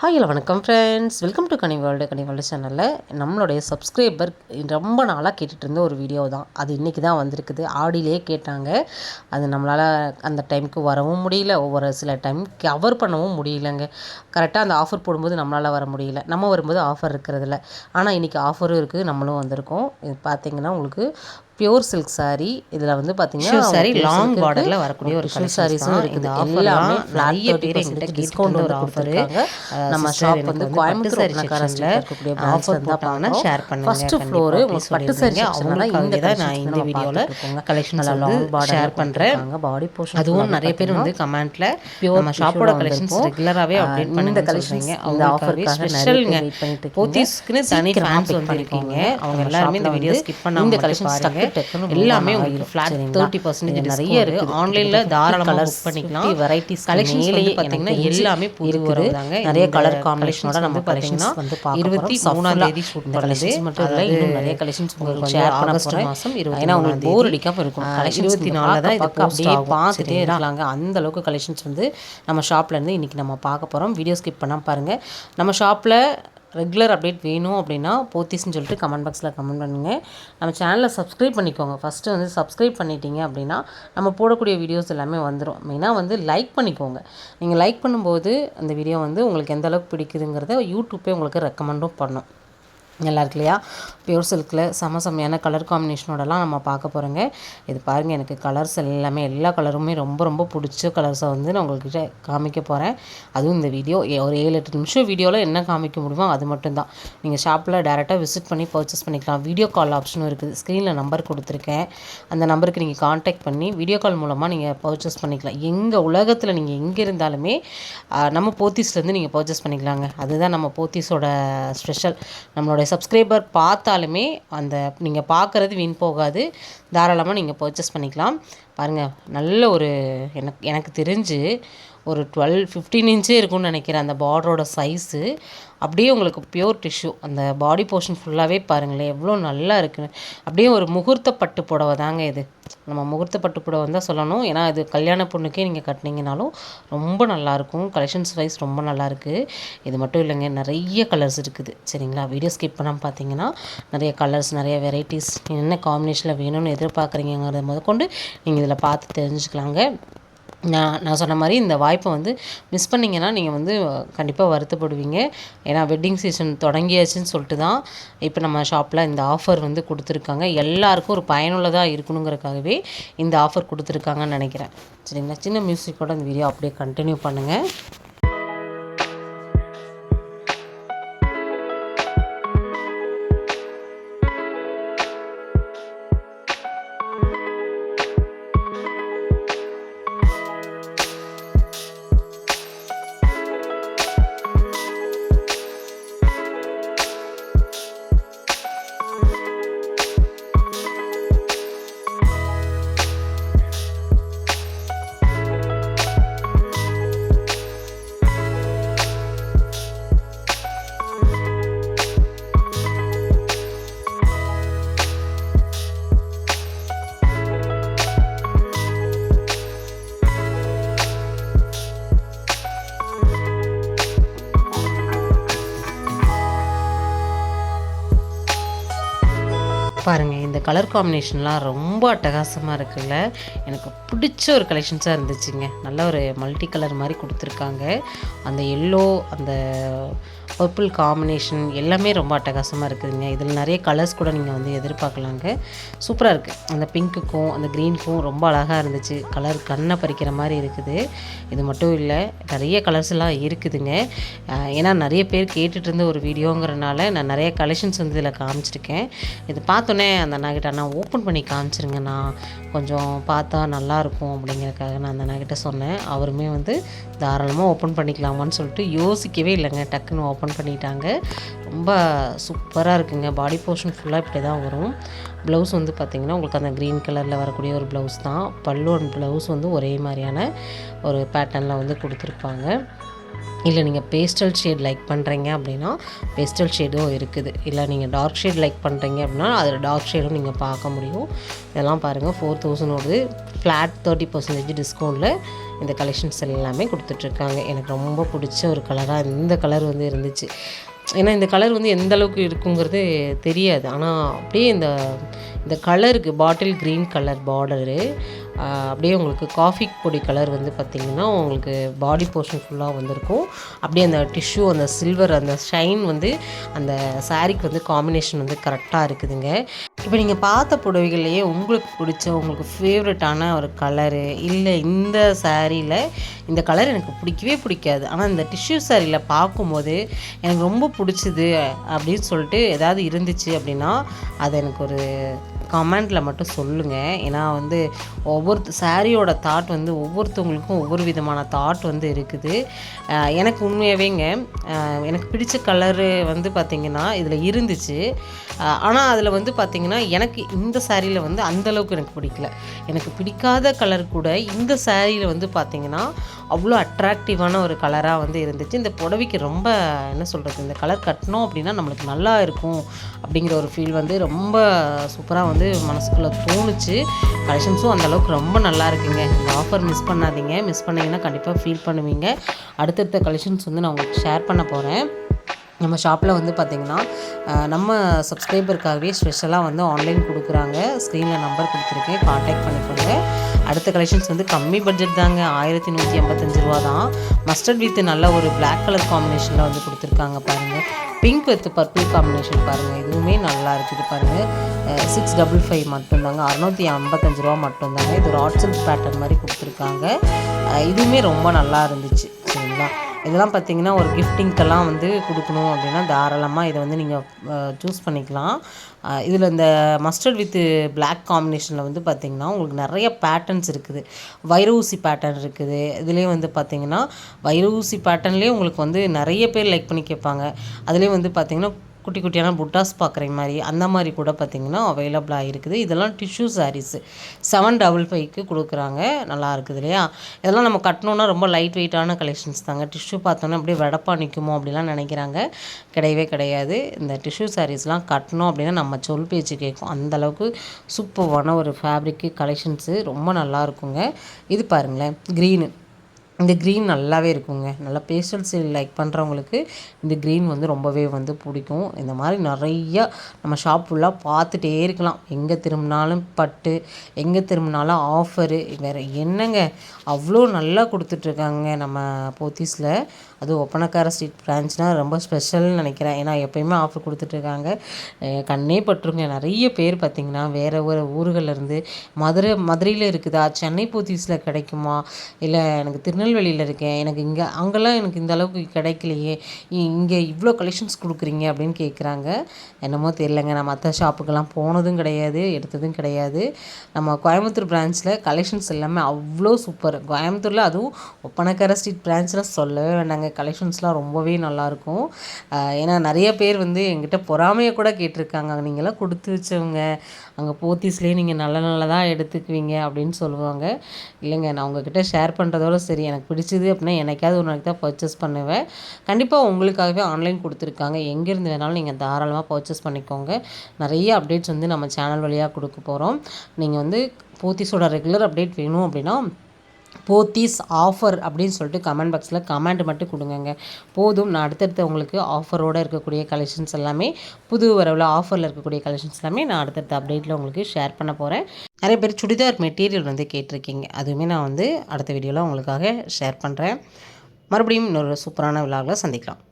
Hi வணக்கம் friends welcome to Kani world Kani world சேனலில் நம்மளுடைய சப்ஸ்கிரைபர் ரொம்ப நாளாக கேட்டுட்டு இருந்த ஒரு வீடியோ தான். அது இன்றைக்கி தான் வந்திருக்குது. ஆடியிலே கேட்டாங்க. அது நம்மளால் அந்த டைமுக்கு வரவும் முடியல. ஒவ்வொரு சில டைம் கவர் பண்ணவும் முடியலங்க. கரெக்டாக அந்த ஆஃபர் போடும்போது நம்மளால் வர முடியல. நம்ம வரும்போது ஆஃபர் இருக்கிறதில்ல. ஆனால் இன்றைக்கி ஆஃபரும் இருக்குது. நம்மளும் வந்திருக்கோம். இது பார்த்திங்கன்னா உங்களுக்கு பியூர் சில்க் saree இதில் வந்து பார்த்தீங்கன்னா saree pure long silk border ல இருக்கு. வரக்கூடிய ஒரு sarees-உம் தான். இருக்குது எல்லாமே நிறைய 30% பேர் எங்கிட்ட வந்து ஒரு. அஹ் நம்ம ஷாப் வந்து வந்து கோயம்புத்தூர் sectionல இருக்கக்கூடிய வந்து தான் போட்டாங்கன்னா share பண்ணுங்க floor அப்படி உங்களுக்கு பட்டு section தான் இந்த தான் நான் இந்த இருக்கோங்க. வந்து long border share பண்றேன். கொடுத்திருக்காங்க. body portion அதுவும் நிறைய பேர் வந்து கமெண்ட்ல நம்ம ஷாப்போட கலெக்ஷன்ஸ். ரெகுலராகவே அப்டேட் இந்த பண்ணுங்க அவங்களுக்காகவே offer-க்காக நிறைய ஸ்பெஷல்ங்க இருக்கீங்க. போத்தீஸ்க்குன்னு தனி ஃபேன்ஸ் வந்திருக்கீங்க பண்ணிக்கோங்க. அவங்க எல்லாருமே இந்த வீடியோ வந்து ஸ்கிப் பண்ணாம இந்த எல்லாமே உங்களுக்கு. ஃபிளாட்? தேர்ட்டி பர்சன்டேஜ் நிறைய நிறைய இருக்கு இருக்குது. ஆன்லைன்ல தாராளமாக புக் பண்ணிக்கலாம் 50 varieties கலெக்ஷன்ஸ் மேலேயே வந்து எனக்கு பார்த்தீங்கன்னா எல்லாமே புது. வரதாங்க நிறைய கலர் காம்பினேஷனோட நம்ம கலெக்ஷன்ஸ் வந்து இருபத்தி மூணாம் தேதி ஷூட் கலெக்ஷன்ஸ் மட்டும் இல்லை இன்னும் நிறைய கலெக்ஷன்ஸ் உங்களுக்கு ஷேர் பண்ண போகிறேன் இருபத்தி ஏன்னா உங்களுக்கு போர். அடிக்காமல் இருக்கும் ஆஹ் கலெக்ஷன்ஸ் இருபத்தி நாலில் தான் இது அப்படியே. பார்த்துட்டே? இருக்கலாங்க அந்த அளவுக்கு கலெக்ஷன்ஸ் வந்து நம்ம ஷாப்ல இருந்து இன்னைக்கு நம்ம பார்க்க போகிறோம் வீடியோ ஸ்கிப் பண்ணாமல் பாருங்கள் நம்ம ஷாப்பில் ரெகுலர் அப்டேட் வேணும் அப்படின்னா போத்தீஸ்னு சொல்லிட்டு கமெண்ட் பாக்ஸில் கமெண்ட் பண்ணுங்க. நம்ம சேனலை சப்ஸ்கிரைப் பண்ணிக்கோங்க. ஃபஸ்ட்டு வந்து சப்ஸ்கிரைப் பண்ணிட்டீங்க அப்படின்னா நம்ம போடக்கூடிய வீடியோஸ் எல்லாமே வந்துடும் மெயினாக வந்து லைக் பண்ணிக்கோங்க. நீங்கள் லைக் பண்ணும்போது அந்த வீடியோ வந்து உங்களுக்கு எந்த அளவுக்கு பிடிக்குதுங்கிறத யூடியூப்பே உங்களுக்கு ரெக்கமெண்டும் பண்ணும். நல்லா இருக்கு இல்லையா? பியூர் சில்கில் செம செம்மையான கலர் காம்பினேஷனோடலாம் நம்ம பார்க்க போகிறோங்க இது பாருங்கள் எனக்கு கலர்ஸ் எல்லாமே எல்லா கலருமே ரொம்ப ரொம்ப பிடிச்ச கலர்ஸை வந்து நான் உங்கள்கிட்ட காமிக்க போகிறேன் அதுவும் இந்த வீடியோ ஒரு ஏழு எட்டு நிமிஷம் வீடியோவில் என்ன காமிக்க முடியுமோ அது மட்டும்தான். நீங்கள் ஷாப்பில் டேரெக்டாக விசிட் பண்ணி பர்ச்சேஸ் பண்ணிக்கலாம். வீடியோ கால் ஆப்ஷனும் இருக்குது. ஸ்க்ரீனில் நம்பர் கொடுத்துருக்கேன். அந்த நம்பருக்கு நீங்கள் காண்டாக்ட் பண்ணி வீடியோ கால் மூலமாக நீங்கள் பர்ச்சேஸ் பண்ணிக்கலாம். எங்கள் உலகத்தில் நீங்கள் எங்கே இருந்தாலுமே நம்ம போத்தீஸ்லேருந்து நீங்கள் பர்ச்சேஸ் பண்ணிக்கலாங்க. அதுதான் நம்ம போத்தீஸோட ஸ்பெஷல் நம்மளோட சப்ஸ்கிரைபர் பார்த்தாலுமே அந்த நீங்கள் பார்க்குறது வீண் போகாது. தாராளமாக நீங்கள் பர்ச்சேஸ் பண்ணிக்கலாம். பாருங்கள் நல்ல ஒரு எனக்கு எனக்கு தெரிஞ்சு ஒரு டுவெல் ஃபிஃப்டீன் இன்ச்சே இருக்கும்னு நினைக்கிறேன் அந்த பார்டரோட சைஸு அப்படியே உங்களுக்கு பியூர் டிஷ்யூ அந்த பாடி போர்ஷன் ஃபுல்லாகவே பாருங்களேன் எவ்வளோ நல்லா இருக்குன்னு. அப்படியே ஒரு முகூர்த்த பட்டு புடவை தாங்க இது. நம்ம முகூர்த்த பட்டு புடவை தான் சொல்லணும். ஏன்னா இது கல்யாண பொண்ணுக்கே நீங்கள் கட்டினீங்கனாலும் ரொம்ப நல்லாயிருக்கும் கலெக்ஷன்ஸ் வைஸ் ரொம்ப நல்லாயிருக்கு இது மட்டும் இல்லைங்க நிறைய கலர்ஸ் இருக்குது. சரிங்களா? வீடியோ ஸ்கிப் பண்ணாமல் பார்த்தீங்கன்னா நிறைய கலர்ஸ் நிறைய வெரைட்டிஸ் என்ன காம்பினேஷனில் வேணும்னு எதிர்பார்க்குறீங்கிறத முதற்கொண்டு நீங்கள் இதில் பார்த்து தெரிஞ்சுக்கலாங்க. நான் நான் சொன்ன மாதிரி இந்த வாய்ப்பை வந்து மிஸ் பண்ணிங்கன்னா நீங்கள் வந்து கண்டிப்பாக வருத்தப்படுவீங்க. ஏன்னா வெட்டிங் சீசன் தொடங்கியாச்சுன்னு சொல்லிட்டு தான் இப்போ நம்ம ஷாப்பில் இந்த ஆஃபர் வந்து கொடுத்துருக்காங்க. எல்லாருக்கும் ஒரு பயனுள்ளதாக இருக்கணுங்கிறக்காகவே இந்த ஆஃபர் கொடுத்துருக்காங்கன்னு நினைக்கிறேன். சரிங்களா? சின்ன மியூசிக்கோட இந்த வீடியோ அப்படியே கண்டினியூ பண்ணுங்கள் பாருங்கள் இந்த கலர் காம்பினேஷன்லாம் ரொம்ப அட்டகாசமாக இருக்குல்ல. எனக்கு பிடிச்ச ஒரு கலெக்ஷன்ஸாக இருந்துச்சுங்க. நல்ல ஒரு மல்டி கலர் மாதிரி கொடுத்துருக்காங்க. அந்த எல்லோ அந்த பர்பிள் காம்பினேஷன் எல்லாமே ரொம்ப அட்டகாசமாக இருக்குதுங்க. இதில் நிறைய கலர்ஸ் கூட நீங்கள் வந்து எதிர்பார்க்கலாங்க. சூப்பராக இருக்குது அந்த பிங்க்குக்கும் அந்த க்ரீனுக்கும் ரொம்ப அழகாக இருந்துச்சு. கலர் கண்ணை பறிக்கிற மாதிரி இருக்குது. இது மட்டும் இல்லை நிறைய கலர்ஸ் எல்லாம் இருக்குதுங்க. ஏன்னா நிறைய பேர் கேட்டுட்டு இருந்த ஒரு வீடியோங்கிறனால நான் நிறைய கலெக்ஷன்ஸ் வந்து இதில் காமிச்சிருக்கேன். இது பார்த்தோன்னே அந்த அண்ணாகிட்ட அண்ணா ஓப்பன் பண்ணி காமிச்சிருங்கண்ணா கொஞ்சம் பார்த்தா நல்லாயிருக்கும் அப்படிங்கிறதுக்காக நான் அந்த அண்ணாகிட்ட சொன்னேன். அவருமே வந்து தாராளமாக ஓப்பன் பண்ணிக்கலாமான்னு சொல்லிட்டு யோசிக்கவே இல்லைங்க. டக்குன்னு ஓப்பன் பண்ணிட்டாங்க. ரொம்ப சூப்பராக இருக்குங்க. பாடி போர்ஷன் ஃபுல்லாக இப்படி தான் வரும். ப்ளவுஸ் வந்து பார்த்திங்கன்னா உங்களுக்கு அந்த க்ரீன் கலரில் வரக்கூடிய ஒரு ப்ளவுஸ் தான். பல்லு அண்ட் ப்ளவுஸ் வந்து ஒரே மாதிரியான ஒரு பேட்டர்னில் வந்து கொடுத்துருப்பாங்க. இல்லை நீங்கள் பேஸ்டல் ஷேட் லைக் பண்ணுறீங்க அப்படின்னா பேஸ்டல் ஷேடும் இருக்குது. இல்லை நீங்கள் டார்க் ஷேட் லைக் பண்ணுறீங்க அப்படின்னா அதில் டார்க் ஷேடும் நீங்கள் பார்க்க முடியும். இதெல்லாம் பாருங்கள் ஃபோர் தௌசண்டோடு ஃப்ளாட் தேர்ட்டி பர்சன்டேஜ் டிஸ்கவுண்ட்டில் இந்த கலெக்ஷன்ஸ் எல்லாமே கொடுத்துட்ருக்காங்க. எனக்கு ரொம்ப பிடிச்ச ஒரு கலராக இந்த கலர் வந்து இருந்துச்சு. ஏன்னா இந்த கலர் வந்து எந்த அளவுக்கு இருக்குங்கிறது தெரியாது. ஆனால் அப்படியே இந்த இந்த கலருக்கு பாட்டில் க்ரீன் கலர் பார்டரு அப்படியே உங்களுக்கு காஃபி பொடி கலர் வந்து பார்த்திங்கன்னா உங்களுக்கு பாடி போர்ஷன் ஃபுல்லாக வந்திருக்கும். அப்படியே அந்த டிஷ்யூ அந்த சில்வர் அந்த ஷைன் வந்து அந்த சாரீக்கு வந்து காம்பினேஷன் வந்து கரெக்டாக இருக்குதுங்க. இப்போ நீங்கள் பார்த்த புடவைகள்லையே உங்களுக்கு பிடிச்ச உங்களுக்கு ஃபேவரட்டான ஒரு கலரு இல்லை இந்த சாரியில் இந்த கலர் எனக்கு பிடிக்கவே பிடிக்காது. ஆனால் இந்த டிஷ்யூ சாரியில் பார்க்கும்போது எனக்கு ரொம்ப பிடிச்சிது அப்படின்னு சொல்லிட்டு ஏதாவது இருந்துச்சு அப்படின்னா அது எனக்கு ஒரு கமெண்டில் மட்டும் சொல்லுங்கள் ஏன்னா வந்து ஒவ்வொரு சாரியோட தாட் வந்து ஒவ்வொருத்தவங்களுக்கும் ஒவ்வொரு விதமான தாட் வந்து இருக்குது. எனக்கு உண்மையாகவேங்க எனக்கு பிடிச்ச கலரு வந்து பார்த்திங்கன்னா இதில் இருந்துச்சு. ஆனால் அதில் வந்து பார்த்திங்கன்னா எனக்கு இந்த சாரியில் வந்து அந்தளவுக்கு எனக்கு பிடிக்கல. எனக்கு பிடிக்காத கலர் கூட இந்த சாரியில் வந்து பார்த்திங்கன்னா அவ்வளோ அட்ராக்டிவான ஒரு கலராக வந்து இருந்துச்சு. இந்த புடவைக்கு ரொம்ப என்ன சொல்கிறது இந்த கலர் கட்டினோம் அப்படின்னா நம்மளுக்கு நல்லா இருக்கும் அப்படிங்கிற ஒரு ஃபீல் வந்து ரொம்ப சூப்பராக வந்து வந்து மனசுக்குள்ளே தோணுச்சு. கலெக்ஷன்ஸும் அந்தளவுக்கு ரொம்ப நல்லா இருக்குங்க. இந்த ஆஃபர் மிஸ் பண்ணாதீங்க. மிஸ் பண்ணிங்கன்னா கண்டிப்பாக ஃபீல் பண்ணுவீங்க. அடுத்தடுத்த கலெக்ஷன்ஸ் வந்து நான் உங்களுக்கு ஷேர் பண்ண போகிறேன் நம்ம ஷாப்பில் வந்து பார்த்திங்கன்னா நம்ம சப்ஸ்கிரைபருக்காகவே ஸ்பெஷலாக வந்து ஆன்லைன் கொடுக்குறாங்க. ஸ்க்ரீனில் நம்பர் கொடுத்துருக்கேன் காண்டாக்ட் பண்ணிக்கோங்க. அடுத்த கலெக்ஷன்ஸ் வந்து கம்மி பட்ஜெட் தாங்க. ஆயிரத்தி நூற்றி எண்பத்தஞ்சு ரூபா தான் மஸ்டர்ட் வித் நல்ல ஒரு பிளாக் கலர் காம்பினேஷனில் வந்து கொடுத்துருக்காங்க பாருங்கள் பிங்க் வித் பர்பிள் காம்பினேஷன் பாருங்கள் இதுவுமே நல்லா இருக்குது பாருங்கள் சிக்ஸ் டபுள் ஃபைவ் மட்டும்தாங்க. அறநூற்றி ஐம்பத்தஞ்சு ரூபா மட்டும்தாங்க. இது ஒரு சில்க் பேட்டர்ன் மாதிரி கொடுத்துருக்காங்க. இதுவுமே ரொம்ப நல்லா இருந்துச்சு. சரிங்களா? இதெல்லாம் பார்த்தீங்கன்னா ஒரு கிஃப்டிங்க்கெல்லாம் வந்து கொடுக்கணும் அப்படின்னா தாராளமாக இதை வந்து நீங்கள் சூஸ் பண்ணிக்கலாம். இதில் இந்த மஸ்டர்ட் வித் பிளாக் காம்பினேஷனில் வந்து பார்த்திங்கன்னா உங்களுக்கு நிறைய பேட்டர்ன்ஸ் இருக்குது. வைரூசி பேட்டர்ன் இருக்குது. இதுலேயே வந்து பார்த்திங்கன்னா வைரூசி பேட்டர்ன்லேயே உங்களுக்கு வந்து நிறைய பேர் லைக் பண்ணி கேட்பாங்க. அதுலேயும் வந்து பார்த்திங்கன்னா குட்டி குட்டியான புட்டாஸ் பார்க்குற மாதிரி அந்த மாதிரி கூட பார்த்திங்கன்னா அவைலபிளாக இருக்குது. இதெல்லாம் டிஷ்யூ சாரீஸு செவன் டபுள் ஃபைவ்க்கு கொடுக்குறாங்க. நல்லா இருக்குது இல்லையா? இதெல்லாம் நம்ம கட்டணுன்னா ரொம்ப லைட் வெயிட்டான கலெக்ஷன்ஸ் தாங்க. டிஷ்யூ பார்த்தோன்னா அப்படியே வெடப்பா நிற்குமோ அப்படிலாம் நினைக்கிறாங்க. கிடையவே கிடையாது. இந்த டிஷ்யூ சாரீஸ்லாம் கட்டணும் அப்படின்னா நம்ம சொல் பேச்சு கேட்கும். அந்தளவுக்கு சூப்பர்வான ஒரு ஃபேப்ரிக்கு கலெக்ஷன்ஸு ரொம்ப நல்லா இருக்குங்க. இது பாருங்களேன் க்ரீனு இந்த க்ரீன் நல்லாவே இருக்குங்க. நல்லா பேஸ்டல் சீல் லைக் பண்ணுறவங்களுக்கு இந்த க்ரீன் வந்து ரொம்பவே வந்து பிடிக்கும். இந்த மாதிரி நிறையா நம்ம ஷாப் ஃபுல்லாக பார்த்துட்டே இருக்கலாம். எங்கே திரும்பினாலும் பட்டு எங்கே திரும்பினாலும் ஆஃபரு வேறு என்னங்க? அவ்வளோ நல்லா கொடுத்துட்ருக்காங்க நம்ம போத்தீஸில் அது ஒப்பனக்கார ஸ்ட்ரீட் பிரான்ச்னால் ரொம்ப ஸ்பெஷல்னு நினைக்கிறேன். ஏன்னா எப்போயுமே ஆஃபர் கொடுத்துட்ருக்காங்க. கண்ணே பட்டுருங்க. நிறைய பேர் பார்த்திங்கன்னா வேறு வேறு ஊர்கள்லேருந்து மதுரை மதுரையில் இருக்குதா? சென்னை போத்தீஸில் கிடைக்குமா? இல்லை எனக்கு திருநெல்வேலியில் இருக்கேன். எனக்கு இங்கே அங்கெல்லாம் எனக்கு இந்த அளவுக்கு கிடைக்கலையே. இங்கே இவ்வளோ கலெக்ஷன்ஸ் கொடுக்குறீங்க அப்படின்னு கேட்குறாங்க என்னமோ தெரியலங்க. நான் மற்ற ஷாப்புக்கெல்லாம் போனதும் கிடையாது எடுத்ததும் கிடையாது. நம்ம கோயம்புத்தூர் பிரான்ச்சில் கலெக்ஷன்ஸ் எல்லாமே அவ்வளோ சூப்பர் கோயம்புத்தூரில் அதுவும் ஒப்பனக்கார ஸ்ட்ரீட் பிரான்ச்சில் சொல்லவே வேண்டாங்க. அங்கே கலெக்ஷன்ஸ்லாம் ரொம்பவே நல்லாயிருக்கும் ஏன்னா நிறைய பேர் வந்து எங்கிட்ட பொறாமையை கூட கேட்டிருக்காங்க. நீங்களாம் கொடுத்து வச்சவங்க அங்கே போத்தீஸ்லேயே நீங்கள் நல்ல நல்லதாக எடுத்துக்குவீங்க அப்படின்னு சொல்லுவாங்க. இல்லைங்க நான் உங்ககிட்ட ஷேர் பண்ணுறதோட சரி எனக்கு பிடிச்சது அப்படின்னா எனக்காவது ஒரு நாளைக்கு தான் பர்ச்சேஸ் பண்ணுவேன். கண்டிப்பாக உங்களுக்காகவே ஆன்லைன் கொடுத்துருக்காங்க. எங்கேருந்து வேணாலும் நீங்கள் தாராளமாக பர்ச்சேஸ் பண்ணிக்கோங்க. நிறைய அப்டேட்ஸ் வந்து நம்ம சேனல் வழியாக கொடுக்க போகிறோம் நீங்கள் வந்து போத்தீஸோட ரெகுலர் அப்டேட் வேணும் அப்படின்னா போத்தீஸ் ஆஃபர் அப்படின்னு சொல்லிட்டு கமெண்ட் பாக்ஸில் கமெண்ட் மட்டும் கொடுங்கங்க. போதும். நான் அடுத்தடுத்து உங்களுக்கு ஆஃபரோடு இருக்கக்கூடிய கலெக்ஷன்ஸ் எல்லாமே புது வரவில் ஆஃபரில் இருக்கக்கூடிய கலெக்ஷன்ஸ் எல்லாமே நான் அடுத்தடுத்த அப்டேட்டில் உங்களுக்கு ஷேர் பண்ண போகிறேன் நிறைய பேர் சுடிதார் மெட்டீரியல் வந்து கேட்டிருக்கீங்க. அதுவுமே நான் வந்து அடுத்த வீடியோவில் உங்களுக்காக ஷேர் பண்ணுறேன் மறுபடியும் இன்னொரு சூப்பரான விழாவில் சந்திக்கலாம்.